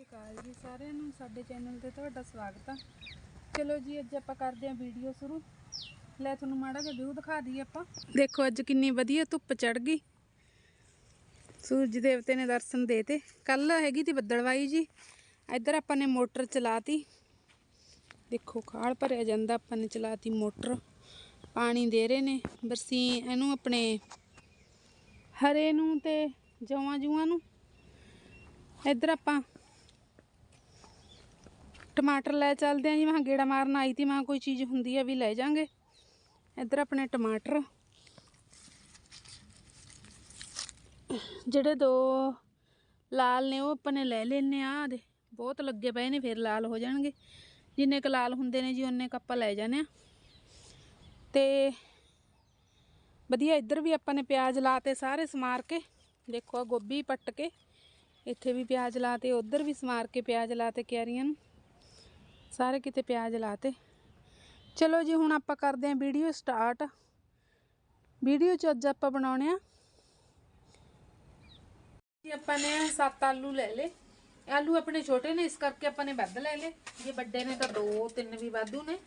ਸ੍ਰੀ ਅਕਾਲ ਜੀ ਸਾਰਿਆਂ ਨੂੰ, ਸਾਡੇ ਚੈਨਲ ਤੇ ਤੁਹਾਡਾ ਸਵਾਗਤ ਆ। ਚਲੋ ਜੀ, ਅੱਜ ਆਪਾਂ ਕਰਦੇ ਆਂ ਵੀਡੀਓ ਸ਼ੁਰੂ। ਲੈ ਤੁਹਾਨੂੰ ਮਾੜਾ ਜਿਹਾ ਵਿਊ ਦਿਖਾ ਦਈਏ ਆਪਾਂ। ਦੇਖੋ, ਅੱਜ ਕਿੰਨੀ ਵਧੀਆ ਧੁੱਪ ਚੜ ਗਈ। ਸੂਰਜ ਦੇਵਤੇ ਨੇ ਦਰਸ਼ਨ ਦੇਤੇ ਕੱਲ ਹੈਗੀ ਤੀ ਬੱਦਲਵਾਈ ਜੀ। ਇੱਧਰ ਆਪਾਂ ਨੇ ਮੋਟਰ ਚਲਾਤੀ। ਦੇਖੋ, ਖਾਲ ਭਰਿਆ ਜਾਂਦਾ, ਆਪਾਂ ਨੇ ਚਲਾਤੀ ਮੋਟਰ। ਪਾਣੀ ਦੇ ਰਹੇ ਨੇ। ਬਰਸੀ ਇਹਨੂੰ ਆਪਣੇ ਹਰੇ ਨੂੰ ਤੇ ਜਵਾਂ ਜੂਆਂ ਨੂੰ। ਇੱਧਰ ਆਪਾਂ ਟਮਾਟਰ ਲੈ ਚੱਲਦੇ ਆਂ ਜੀ ਮੈਂ ਗੇੜਾ ਮਾਰਨ ਆਈ ਤੀ ਮੈਂ ਕੋਈ ਚੀਜ਼ ਹੁੰਦੀ ਆ ਵੀ ਲੈ ਜਾਾਂਗੇ ਇੱਧਰ ਆਪਣੇ ਟਮਾਟਰ ਜਿਹੜੇ ਦੋ ਲਾਲ ਨੇ ਉਹ ਆਪਾਂ ਨੇ ਲੈ ਲੈਨੇ ਆ ਦੇ ਬਹੁਤ ਲੱਗੇ ਪਏ ਨੇ ਫਿਰ ਲਾਲ ਹੋ ਜਾਣਗੇ ਜਿੰਨੇ ਕ ਲਾਲ ਹੁੰਦੇ ਨੇ ਜੀ ਉਹਨੇ ਕ ਆਪਾਂ ਲੈ ਜਾਣੇ ਆ ਤੇ ਵਧੀਆ ਇੱਧਰ ਵੀ ਆਪਾਂ ਨੇ ਪਿਆਜ਼ ਲਾਤੇ ਸਾਰੇ ਸਮਾਰ ਕੇ ਦੇਖੋ ਆ ਗੋਭੀ ਪੱਟ ਕੇ ਇੱਥੇ ਵੀ ਪਿਆਜ਼ ਲਾਤੇ ਉਧਰ ਵੀ ਸਮਾਰ ਕੇ ਪਿਆਜ਼ ਲਾਤੇ ਕਿਆਰੀਆਂ ਨੂੰ ਸਾਰੇ ਕਿਤੇ ਪਿਆਜ਼ ਲਾਤੇ। ਚਲੋ ਜੀ, ਹੁਣ ਆਪਾਂ ਕਰਦੇ ਆਂ ਵੀਡੀਓ ਸਟਾਰਟ। ਵੀਡੀਓ ਚ ਅੱਜ ਆਪਾਂ ਬਣਾਉਣੇ ਆ। ਜੀ, ਆਪਾਂ ਨੇ ਸੱਤ ਆਲੂ ਲੈ ਲਏ। ਆਲੂ ਆਪਣੇ ਛੋਟੇ ਨੇ, ਇਸ ਕਰਕੇ ਆਪਾਂ ਨੇ ਵੱਧ ਲੈ ਲਏ। ਜੇ ਵੱਡੇ ਨੇ ਤਾਂ ਦੋ, ਤਿੰਨ ਵੀ ਵਾਧੂ ਨੇ।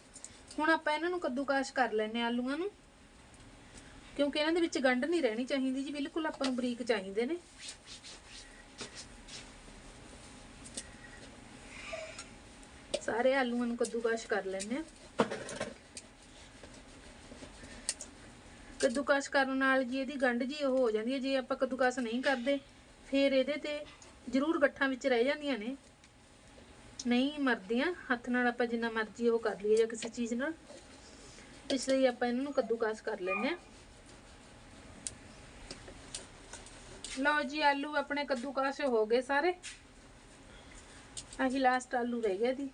ਹੁਣ ਆਪਾਂ ਇਹਨਾਂ ਨੂੰ ਕੱਦੂਕਾਸ਼ ਕਰ ਲੈਨੇ ਆਂ ਆਲੂਆਂ ਨੂੰ। ਕਿਉਂਕਿ ਇਹਨਾਂ ਦੇ ਵਿੱਚ ਗੰਢ ਨਹੀਂ ਰਹਿਣੀ ਚਾਹੀਦੀ ਜੀ, ਬਿਲਕੁਲ ਆਪਾਂ ਨੂੰ ਬਰੀਕ ਚਾਹੀਦੇ ਨੇ। ਸਾਰੇ ਆਲੂਆਂ ਨੂੰ ਕੱਦੂਕਾਸ਼ ਕਰ ਲੈਣੇ ਆ ਕੱਦੂਕਾਸ਼ ਕਰਨ ਨਾਲ ਜੀ ਇਹਦੀ ਗੰਢ ਜੀ ਉਹ ਹੋ ਜਾਂਦੀ ਹੈ, ਜੇ ਆਪਾਂ ਕੱਦੂਕਾਸ਼ ਨਹੀਂ ਕਰਦੇ, ਫਿਰ ਇਹਦੇ ਤੇ ਜ਼ਰੂਰ ਗੱਠਾਂ ਵਿੱਚ ਰਹਿ ਜਾਂਦੀਆਂ ਨੇ। ਨਹੀਂ ਮਰਦੀਆਂ, ਹੱਥ ਨਾਲ ਆਪਾਂ ਜਿੰਨਾ ਮਰਜ਼ੀ ਉਹ ਕਰ ਲਈਏ ਜਾਂ ਕਿਸੇ ਚੀਜ਼ ਨਾਲ। ਇਸ ਲਈ ਆਪਾਂ ਇਹਨਾਂ ਨੂੰ ਕੱਦੂਕਾਸ਼ ਕਰ ਲੈਂਦੇ ਆ ਲਓ ਜੀ, ਆਲੂ ਆਪਣੇ ਕੱਦੂਕਾਸ਼ ਹੋ ਗਏ ਸਾਰੇ। ਆਹੀ ਲਾਸਟ ਆਲੂ ਰਹਿ ਗਿਆ ਦੀ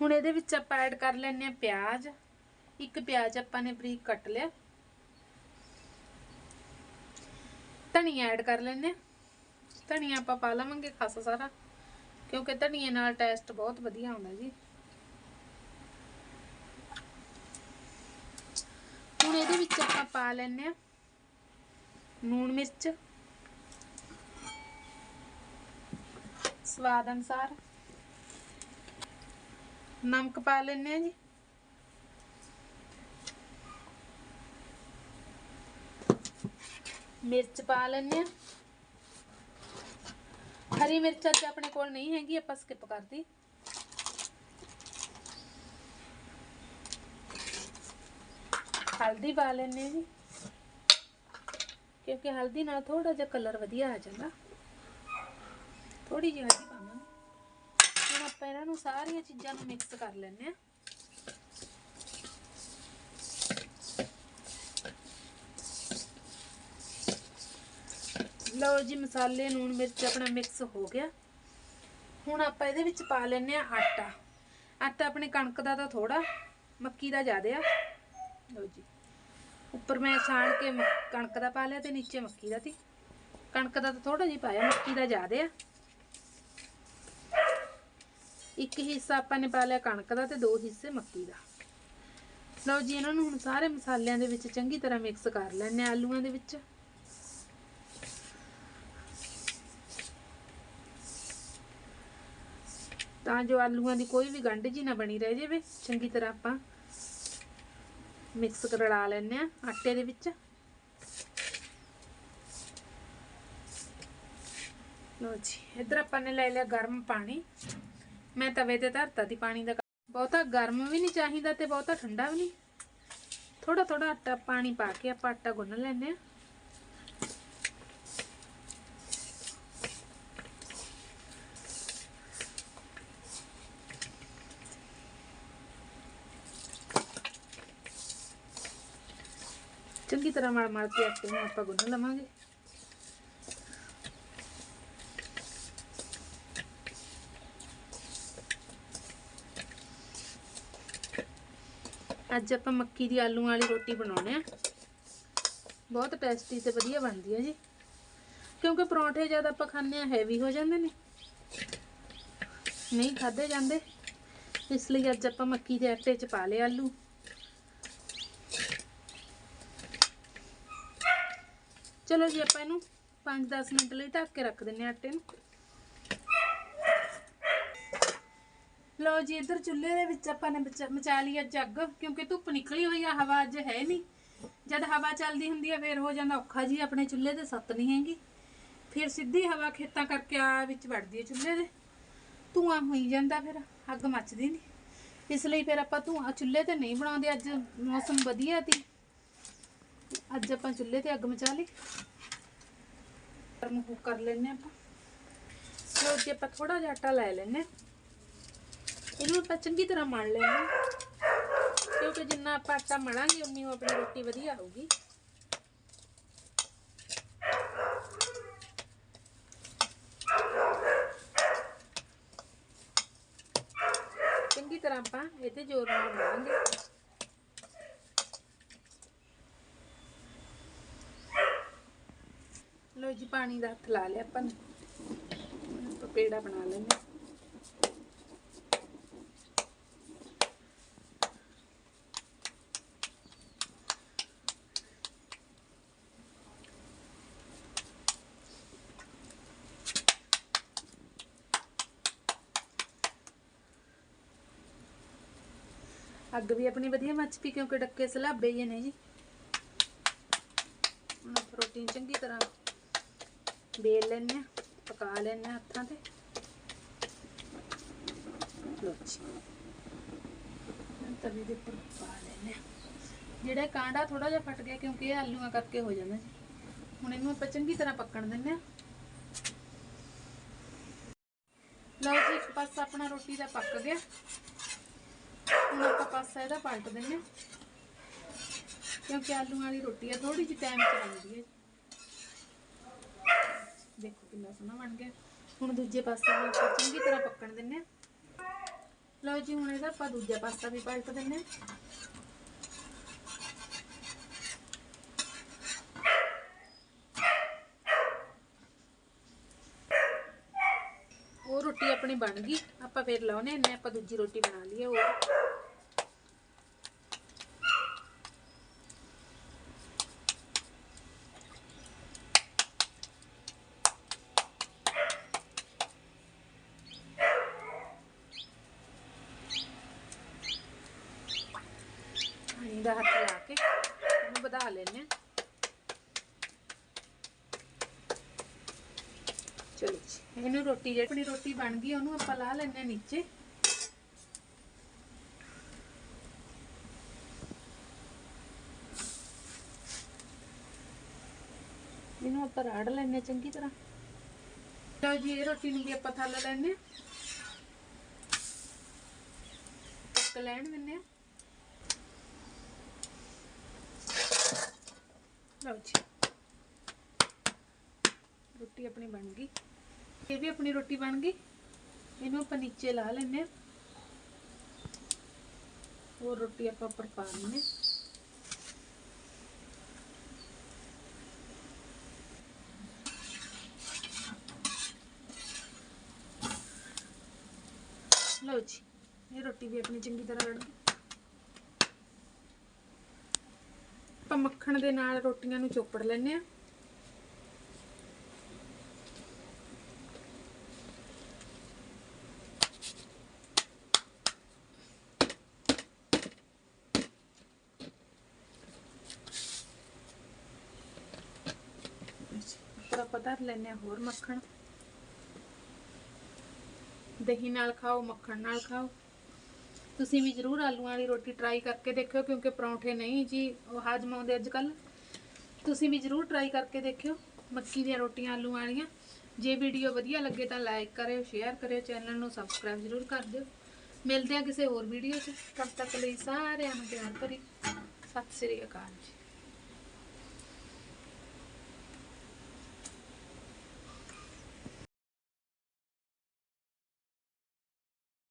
ਹੁਣ ਇਹਦੇ ਵਿੱਚ ਆਪਾਂ ਐਡ ਕਰ ਲੈਣੇ ਆ ਪਿਆਜ਼। ਇੱਕ ਪਿਆਜ਼ ਆਪਾਂ ਨੇ ਬਰੀਕ ਕੱਟ ਲਿਆ। ਧਨੀਆ ਐਡ ਕਰ ਲੈਣੇ ਆ ਧਨੀਆ ਆਪਾਂ ਪਾ ਲਵਾਂਗੇ ਖਾਸਾ ਸਾਰਾ, ਕਿਉਂਕਿ ਧਨੀਏ ਨਾਲ ਟੇਸਟ ਬਹੁਤ ਵਧੀਆ ਆਉਂਦਾ ਜੀ। ਹੁਣ ਇਹਦੇ ਵਿੱਚ ਆਪਾਂ ਪਾ ਲੈਣੇ ਆ ਨੂਣ ਮਿਰਚ। ਸਵਾਦ ਅਨੁਸਾਰ। ਨਮਕ ਪਾ ਲੈਣੇ ਆ ਜੀ। ਮਿਰਚ ਪਾ ਲੈਣੇ ਆ ਹਰੀ ਮਿਰਚ ਅੱਜ ਆਪਣੇ ਕੋਲ ਨਹੀਂ ਹੈਗੀ, ਆਪਾਂ ਸਕਿਪ ਕਰਦੀ ਹਲਦੀ ਪਾ ਲੈਣੇ ਆ ਜੀ। ਕਿਉਂਕਿ ਹਲਦੀ ਨਾਲ ਥੋੜਾ ਜਿਹਾ ਕਲਰ ਵਧੀਆ ਆ ਜਾਂਦਾ। ਥੋੜੀ ਜਿਹੀ ਹਲਦੀ ਪਾਵਾਂਗੇ ਹੁਣ ਆਪਾਂ ਇਹਨਾਂ ਨੂੰ ਸਾਰੀਆਂ ਚੀਜ਼ਾਂ ਨੂੰ ਮਿਕਸ ਕਰ ਲੈਣੇ ਆ ਲਓ ਜੀ, ਮਸਾਲੇ ਨੂਣ ਮਿਰਚ ਆਪਣਾ ਮਿਕਸ ਹੋ ਗਿਆ। ਹੁਣ ਆਪਾਂ ਇਹਦੇ ਵਿੱਚ ਪਾ ਲੈਣੇ ਆ ਆਟਾ। ਆਟਾ ਆਪਣੇ ਕਣਕ ਦਾ ਤਾਂ ਥੋੜਾ ਮੱਕੀ ਦਾ ਜ਼ਿਆਦਾ ਆ। ਲਓ ਜੀ, ਉੱਪਰ ਮੈਂ ਛਾਣ ਕੇ ਮ- ਕਣਕ ਦਾ ਪਾ ਲਿਆ ਤੇ ਨੀਚੇ ਮੱਕੀ ਦਾ ਸੀ। ਕਣਕ ਦਾ ਤਾਂ ਥੋੜਾ ਜਿਹਾ ਪਾਇਆ, ਮੱਕੀ ਦਾ ਜ਼ਿਆਦਾ ਆ। ਇੱਕ ਹਿੱਸਾ ਆਪਾਂ ਨੇ ਪਾ ਲਿਆ ਕਣਕ ਦਾ ਤੇ ਦੋ ਹਿੱਸੇ ਮੱਕੀ ਦਾ। ਲਓ ਜੀ, ਇਹਨਾਂ ਨੂੰ ਹੁਣ ਸਾਰੇ ਮਸਾਲਿਆਂ ਦੇ ਵਿੱਚ ਚੰਗੀ ਤਰ੍ਹਾਂ ਮਿਕਸ ਕਰ ਲੈਣੇ ਆ ਆਲੂਆਂ ਦੇ ਵਿੱਚ। ਤਾਂ ਜੋ ਆਲੂਆਂ ਦੀ ਕੋਈ ਵੀ ਗੰਢ ਜੀ ਨਾ ਬਣੀ ਰਹਿ ਜਾਵੇ, ਚੰਗੀ ਤਰ੍ਹਾਂ ਆਪਾਂ ਮਿਕਸ ਕਰੜਾ ਲੈਣੇ ਆ ਆਟੇ ਦੇ ਵਿੱਚ। ਲੋ ਜੀ, ਇੱਧਰ ਆਪਾਂ ਨੇ ਲੈ ਲਿਆ ਗਰਮ ਪਾਣੀ। ਮੈਂ ਤਵੇ ਤੇ ਧਰਤਾ ਦੀ ਪਾਣੀ ਦਾ ਬਹੁਤਾ ਗਰਮ ਵੀ ਨਹੀਂ ਚਾਹੀਦਾ ਤੇ ਬਹੁਤਾ ਠੰਡਾ ਵੀ ਨਹੀਂ। ਥੋੜਾ ਥੋੜਾ ਆਟਾ ਪਾਣੀ ਪਾ ਕੇ ਆਪਾਂ ਆਟਾ ਗੁੰਨ ਲੈਣੇ ਆ ਚੰਗੀ ਤਰ੍ਹਾਂ ਮਲ ਮਲ ਕੇ ਆਟੇ ਨੂੰ ਆਪਾਂ ਗੁੰਨ ਲਵਾਂਗੇ। ਅੱਜ ਆਪਾਂ ਮੱਕੀ ਦੀ ਆਲੂ ਵਾਲੀ ਰੋਟੀ ਬਣਾਉਣੇ ਆ। ਬਹੁਤ ਟੇਸਟੀ ਤੇ ਵਧੀਆ ਬਣਦੀ ਹੈ ਜੀ। ਕਿਉਂਕਿ ਪਰੌਂਠੇ ਜਦ ਆਪਾਂ ਖਾਂਦੇ ਆ ਹੈਵੀ ਹੋ ਜਾਂਦੇ ਨੇ। ਨਹੀਂ ਖਾਦੇ ਜਾਂਦੇ। ਇਸ ਲਈ ਅੱਜ ਆਪਾਂ ਮੱਕੀ ਦੇ ਆਟੇ 'ਚ ਪਾ ਲਏ ਆਲੂ। ਚਲੋ ਜੀ ਆਪਾਂ ਇਹਨੂੰ 5-10 ਮਿੰਟ ਲਈ ਢੱਕ ਕੇ ਰੱਖ ਦਿੰਨੇ ਹਾਂ ਆਟੇ ਨੂੰ। ਲਓ ਜੀ, ਇੱਧਰ ਚੁੱਲ੍ਹੇ ਦੇ ਵਿੱਚ ਆਪਾਂ ਨੇ ਮਚਾ- ਲਈ ਅੱਜ ਅੱਗ ਕਿਉਂਕਿ ਧੁੱਪ ਨਿਕਲੀ ਹੋਈ ਆ, ਹਵਾ ਅੱਜ ਹੈ ਨਹੀਂ। ਜਦ ਹਵਾ ਚੱਲਦੀ ਹੁੰਦੀ ਆ, ਫੇਰ ਹੋ ਜਾਂਦਾ ਔਖਾ ਜੀ ਆਪਣੇ ਚੁੱਲ੍ਹੇ ਤੇ, ਸੱਤ ਨਹੀਂ ਹੈਗੀ। ਫਿਰ ਸਿੱਧੀ ਹਵਾ ਖੇਤਾਂ ਕਰਕੇ ਆ ਵਿੱਚ ਵੜਦੀ ਹੈ ਚੁੱਲ੍ਹੇ ਦੇ। ਧੂਆਂ ਹੋਈ ਜਾਂਦਾ ਫਿਰ, ਅੱਗ ਮੱਚਦੀ ਨਹੀਂ। ਇਸ ਲਈ ਫਿਰ ਆਪਾਂ ਧੂਆਂ ਚੁੱਲ੍ਹੇ ਤੇ ਨਹੀਂ ਬਣਾਉਂਦੇ, ਅੱਜ ਮੌਸਮ ਵਧੀਆ ਸੀ। ਅੱਜ ਆਪਾਂ ਚੁੱਲ੍ਹੇ ਤੇ ਅੱਗ ਮਚਾ ਲਈ। ਗਰਮ ਹੋ ਕਰ ਲੈਨੇ ਆਪਾਂ। ਸੋ ਜੀ ਆਪਾਂ ਥੋੜਾ ਜਿਹਾ ਆਟਾ ਲੈ ਲੈਨੇ ਇਹਨੂੰ ਆਪਾਂ ਚੰਗੀ ਤਰ੍ਹਾਂ ਮਲ ਲੈਨੇ ਕਿਉਂਕਿ ਜਿੰਨਾ ਆਪਾਂ ਆਟਾ ਮਲਾਂਗੇ, ਉਨੀ ਉਹ ਆਪਣੀ ਰੋਟੀ ਵਧੀਆ ਆਊਗੀ ਚੰਗੀ ਤਰ੍ਹਾਂ ਆਪਾਂ ਇਹਦੇ ਜ਼ੋਰ ਨਾਲ ਮਲਾਂਗੇ। ਲੋ ਜੀ, ਪਾਣੀ ਦਾ ਹੱਥ ਲਾ ਲਿਆ ਆਪਾਂ ਨੇ। ਆਪਾਂ ਪੇੜਾ ਬਣਾ ਲੈਂਦੇ ਅੱਗ ਵੀ ਆਪਣੀ ਵਧੀਆ ਮੱਚ ਪਈ ਕਿਉਂਕਿ ਡੱਕੇ ਸਲਾਬੇ ਹੀ ਨੇ ਜੀ। ਹੁਣ ਆਪਾਂ ਰੋਟੀ ਚੰਗੀ ਤਰ੍ਹਾਂ ਬੇਲ ਲੈਣੇ ਪਕਾ ਲੈਣੇ ਹੱਥਾਂ ਤੇ। ਲਓ ਜੀ। ਤਵੇ ਦੇ ਉੱਪਰ ਪਾ ਲੈਣੇ ਜਿਹੜਾ ਕਾਂਡਾ ਥੋੜਾ ਜਿਹਾ ਫਟ ਗਿਆ ਕਿਉਂਕਿ ਇਹ ਆਲੂਆਂ ਕਰਕੇ ਹੋ ਜਾਂਦਾ ਜੀ। ਹੁਣ ਇਹਨੂੰ ਆਪਾਂ ਚੰਗੀ ਤਰ੍ਹਾਂ ਪੱਕਣ ਦਿੰਨੇ ਆ ਲਓ ਜੀ ਇੱਕ ਪਾਸਾ ਆਪਣਾ ਰੋਟੀ ਦਾ ਪੱਕ ਗਿਆ। ਹੁਣ ਆਪਾਂ ਪਾਸਾ ਇਹਦਾ ਪਲਟ ਦਿੰਨੇ ਕਿਉਂਕਿ ਆਲੂਆਂ ਵਾਲੀ ਰੋਟੀ ਆ ਥੋੜੀ ਜਿਹੀ ਟਾਈਮ ਚ ਬਣਦੀ ਹੈ ਦੇਖੋ ਕਿੰਨਾ ਸੋਹਣਾ ਬਣ ਗਿਆ। ਹੁਣ ਦੂਜੇ ਪਾਸੇ ਨੂੰ ਆਪਾਂ ਚੰਗੀ ਤਰ੍ਹਾਂ ਪੱਕਣ ਦਿੰਨੇ ਆ ਲਓ ਜੀ, ਹੁਣ ਇਹਦਾ ਆਪਾਂ ਦੂਜਾ ਪਾਸਾ ਵੀ ਪਲਟ ਦਿੰਨੇ ਆ ਉਹ ਰੋਟੀ ਆਪਣੀ ਬਣ ਗਈ ਆਪਾਂ ਫੇਰ ਲਾਉਨੇ ਇੰਨੇ ਆਪਾਂ ਦੂਜੀ ਰੋਟੀ ਬਣਾ ਲਈਏ ਹੋਰ ਪਾਣੀ ਦਾ ਹੱਥ ਲਾ ਕੇ ਇਹਨੂੰ ਵਧਾ ਲੈਨੇ ਆ ਚਲੋ ਜੀ। ਇਹਨੂੰ ਰੋਟੀ ਜਿਹੜੀ ਆਪਣੀ ਰੋਟੀ ਬਣ ਗਈ, ਉਹਨੂੰ ਆਪਾਂ ਲਾ ਲੈਨੇ ਨੀਚੇ। ਇਹਨੂੰ ਆਪਾਂ ਰਾੜ ਲੈਨੇ ਚੰਗੀ ਤਰ੍ਹਾਂ। ਲਓ ਜੀ, ਇਹ ਰੋਟੀ ਨੂੰ ਵੀ ਆਪਾਂ ਥੱਲੇ ਲੈਣੇ ਪੱਕ ਲੈਣ ਦਿੰਨੇ ਆ ਲਓ ਜੀ। ਰੋਟੀ ਆਪਣੀ ਬਣ ਗਈ। ਇਹ ਵੀ ਆਪਣੀ ਰੋਟੀ ਬਣ ਗਈ। ਇਹਨੂੰ ਆਪਾਂ ਨੀਚੇ ਲਾ ਲੈਨੇ ਆ ਹੋਰ ਰੋਟੀ ਆਪਾਂ ਉੱਪਰ ਪਾ ਲੈਨੇ ਲਓ ਜੀ, ਇਹ ਰੋਟੀ ਵੀ ਆਪਣੀ ਚੰਗੀ ਤਰ੍ਹਾਂ ਰੜ ਗਈ। ਆਪਾਂ ਮੱਖਣ ਦੇ ਨਾਲ ਰੋਟੀਆਂ ਨੂੰ ਚੋਪੜ ਲੈਨੇ ਆ ਉੱਪਰ ਆਪਾਂ ਧਰ ਲੈਨੇ ਹੋਰ ਮੱਖਣ। ਦਹੀਂ ਨਾਲ ਖਾਓ, ਮੱਖਣ ਨਾਲ ਖਾਓ। ਤੁਸੀਂ ਵੀ ਜ਼ਰੂਰ ਆਲੂਆਂ ਵਾਲੀ ਰੋਟੀ ਟਰਾਈ ਕਰਕੇ ਦੇਖਿਓ, ਕਿਉਂਕਿ ਪਰੌਂਠੇ ਨਹੀਂ ਜੀ, ਉਹ ਹਾਜ਼ਮ ਆਉਂਦੇ ਅੱਜ ਕੱਲ ਤੁਸੀਂ ਵੀ ਜ਼ਰੂਰ ਟਰਾਈ ਕਰਕੇ ਦੇਖਿਓ, ਮੱਕੀ ਦੀਆਂ ਰੋਟੀਆਂ ਆਲੂਆਂ ਵਾਲੀਆਂ। ਜੇ ਵੀਡੀਓ ਵਧੀਆ ਲੱਗੇ ਤਾਂ ਲਾਈਕ ਕਰਿਓ ਸ਼ੇਅਰ ਕਰਿਓ ਚੈਨਲ ਨੂੰ ਸਬਸਕ੍ਰਾਈਬ ਜ਼ਰੂਰ ਕਰ ਦਿਓ। ਮਿਲਦੇ ਆ ਕਿਸੇ ਹੋਰ ਵੀਡੀਓ 'ਚ। ਤਦ ਤੱਕ ਲਈ ਸਾਰਿਆਂ ਨੂੰ ਪਿਆਰ ਭਰੀ। ਸਤਿ ਸ੍ਰੀ ਅਕਾਲ ਜੀ।